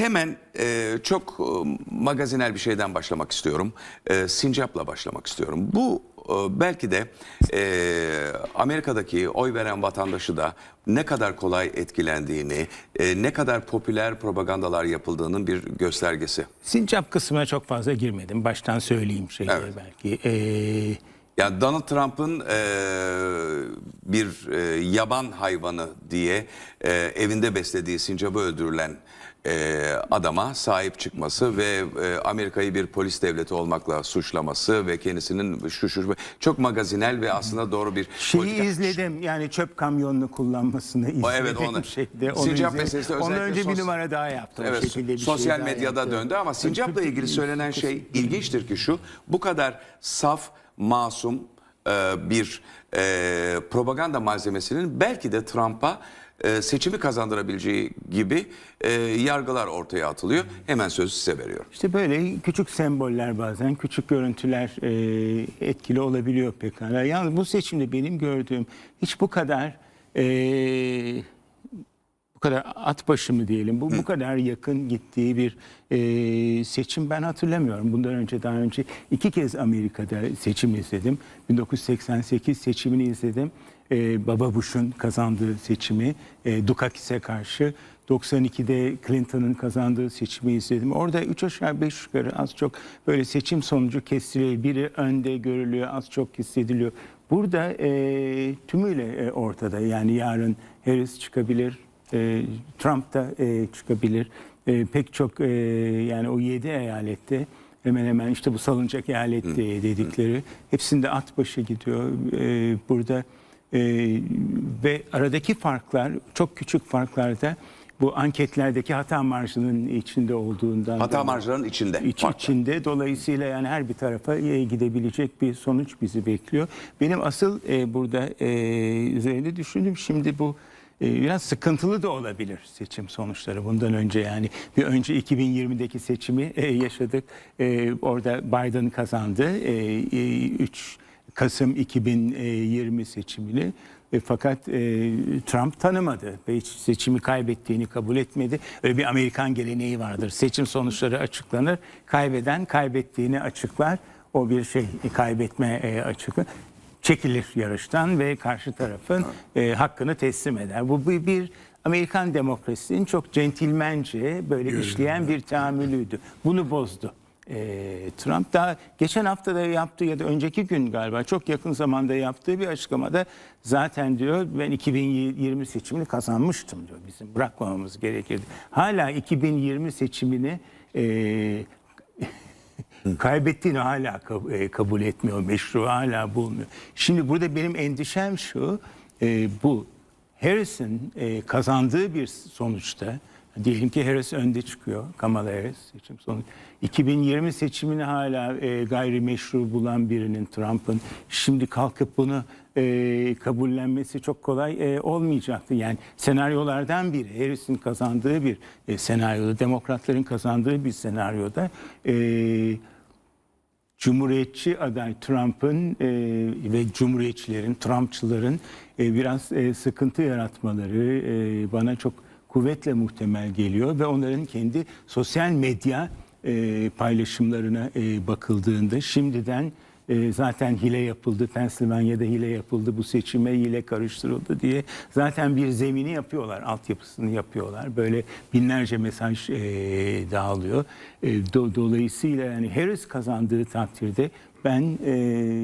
Hemen e, çok e, magazinel bir şeyden başlamak istiyorum. E, sincapla başlamak istiyorum. Bu e, belki de e, Amerika'daki oy veren vatandaşı da ne kadar kolay etkilendiğini, e, ne kadar popüler propagandalar yapıldığının bir göstergesi. Sincap kısmına çok fazla girmedim. Baştan söyleyeyim şeyleri Evet. belki. Ee, Yani Donald Trump'ın e, bir e, yaban hayvanı diye e, evinde beslediği sincabı öldürülen e, adama sahip çıkması ve e, Amerika'yı bir polis devleti olmakla suçlaması ve kendisinin şu şu çok magazinel ve aslında doğru bir şeyi politika- izledim yani çöp kamyonunu kullanmasını izledim. evet, onu- Şeyde, onu Sincap izledim. meselesi Ondan özellikle önce bir numara daha yaptım. o Evet, şekilde bir şey sosyal daha medyada yaptım. döndü ama sincapla ilgili söylenen şey ilginçtir ki şu bu kadar saf, masum e, bir e, propaganda malzemesinin belki de Trump'a e, seçimi kazandırabileceği gibi e, yargılar ortaya atılıyor. Hemen sözü size veriyorum. İşte böyle küçük semboller bazen, küçük görüntüler e, etkili olabiliyor pekala. Yalnız bu seçimde benim gördüğüm hiç bu kadar e, bu kadar at başı mı diyelim, bu bu kadar yakın gittiği bir e, seçim ben hatırlamıyorum. Bundan önce daha önce iki kez Amerika'da seçim izledim. 1988 seçimini izledim. E, Baba Bush'un kazandığı seçimi e, Dukakis'e karşı. 92'de Clinton'ın kazandığı seçimi izledim. Orada 3 aşağı 5 yukarı az çok böyle seçim sonucu kestiriliyor. Biri önde görülüyor, az çok hissediliyor. Burada e, tümüyle e, ortada. Yani yarın Harris çıkabilir, e, Trump da e, çıkabilir. E, pek çok e, yani o 7 eyalette hemen hemen işte bu salınacak eyalet dedikleri hepsinde at başı gidiyor. E, burada e, ve aradaki farklar çok küçük farklarda bu anketlerdeki hata marjının içinde olduğundan Hata marjlarının içinde. iç Farklı. içinde dolayısıyla yani her bir tarafa e, gidebilecek bir sonuç bizi bekliyor. Benim asıl e, burada e, üzerinde düşündüğüm şimdi bu biraz sıkıntılı da olabilir seçim sonuçları bundan önce yani bir önce 2020'deki seçimi e, yaşadık. E, orada Biden kazandı. E, e, 3 Kasım 2020 seçimini. Fakat e, Trump tanımadı ve hiç seçimi kaybettiğini kabul etmedi. Öyle bir Amerikan geleneği vardır. Seçim sonuçları açıklanır. Kaybeden kaybettiğini açıklar. O bir şey kaybetme e, açıkı çekilir yarıştan ve karşı tarafın e, hakkını teslim eder. Bu bir, bir Amerikan demokrasinin çok centilmence böyle işleyen bir tahammülüydü. Bunu bozdu. E, Trump daha geçen hafta da yaptığı ya da önceki gün galiba çok yakın zamanda yaptığı bir açıklamada zaten diyor ben 2020 seçimini kazanmıştım diyor. Bizim bırakmamamız gerekirdi. Hala 2020 seçimini e, kaybettiğini hala e, kabul etmiyor, meşru hala bulmuyor. Şimdi burada benim endişem şu, e, bu Harris'in e, kazandığı bir sonuçta, diyelim ki Harris önde çıkıyor, Kamala Harris seçim sonucu. 2020 seçimini hala e, gayrimeşru bulan birinin Trump'ın şimdi kalkıp bunu e, kabullenmesi çok kolay e, olmayacaktı. Yani senaryolardan biri, Harris'in kazandığı bir e, senaryoda, demokratların kazandığı bir senaryoda e, Cumhuriyetçi aday Trump'ın e, ve Cumhuriyetçilerin, Trumpçıların e, biraz e, sıkıntı yaratmaları e, bana çok kuvvetle muhtemel geliyor ve onların kendi sosyal medya e, paylaşımlarına e, bakıldığında şimdiden e, zaten hile yapıldı, Pennsylvania'da hile yapıldı, bu seçime hile karıştırıldı diye zaten bir zemini yapıyorlar, altyapısını yapıyorlar. Böyle binlerce mesaj e, dağılıyor. E, do- dolayısıyla yani Harris kazandığı takdirde ben e,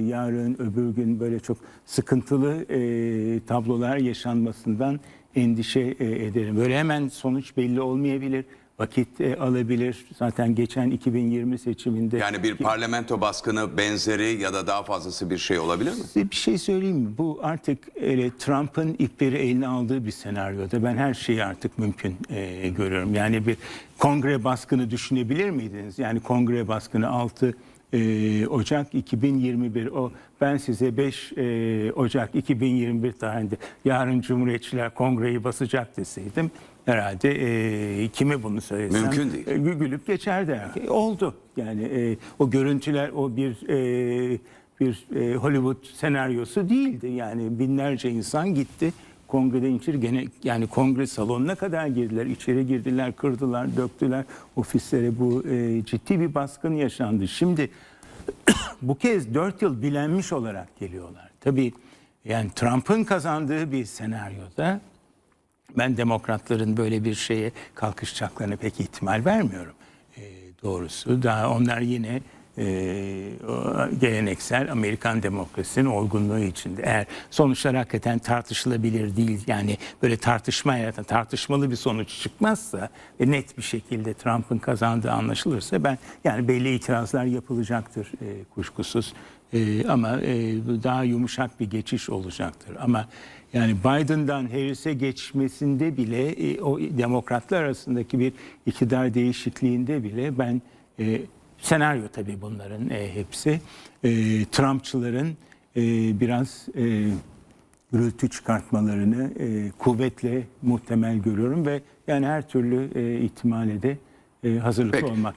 yarın öbür gün böyle çok sıkıntılı e, tablolar yaşanmasından endişe e, ederim. Böyle hemen sonuç belli olmayabilir. Vakit e, alabilir. Zaten geçen 2020 seçiminde Yani bir parlamento baskını benzeri ya da daha fazlası bir şey olabilir mi? Size bir şey söyleyeyim mi? Bu artık öyle Trump'ın ipleri eline aldığı bir senaryoda ben her şeyi artık mümkün e, görüyorum. Yani bir kongre baskını düşünebilir miydiniz? Yani kongre baskını 6 e, Ocak 2021 o ben size 5 e, Ocak 2021 tarihinde yarın Cumhuriyetçiler kongreyi basacak deseydim herhalde e, kime bunu söylesem Mümkün değil. e, gü- gülüp geçerdi. E, oldu. Yani e, o görüntüler o bir e, bir e, Hollywood senaryosu değildi. Yani binlerce insan gitti kongreden içeri gene yani kongre salonuna kadar girdiler. içeri girdiler, kırdılar, döktüler ofislere. Bu e, ciddi bir baskın yaşandı. Şimdi bu kez 4 yıl bilenmiş olarak geliyorlar. Tabii yani Trump'ın kazandığı bir senaryoda ben demokratların böyle bir şeye kalkışacaklarına pek ihtimal vermiyorum. E, doğrusu daha onlar yine geleneksel Amerikan demokrasinin olgunluğu içinde. Eğer sonuçlar hakikaten tartışılabilir değil yani böyle tartışma yaratan tartışmalı bir sonuç çıkmazsa ve net bir şekilde Trump'ın kazandığı anlaşılırsa ben yani belli itirazlar yapılacaktır e, kuşkusuz. E, ama e, daha yumuşak bir geçiş olacaktır. Ama yani Biden'dan Harris'e geçmesinde bile e, o demokratlar arasındaki bir iktidar değişikliğinde bile ben e, senaryo tabii bunların e, hepsi e, Trumpçıların e, biraz e, gürültü çıkartmalarını e, kuvvetle muhtemel görüyorum ve yani her türlü e, ihtimale de e, hazırlıklı Peki. olmak.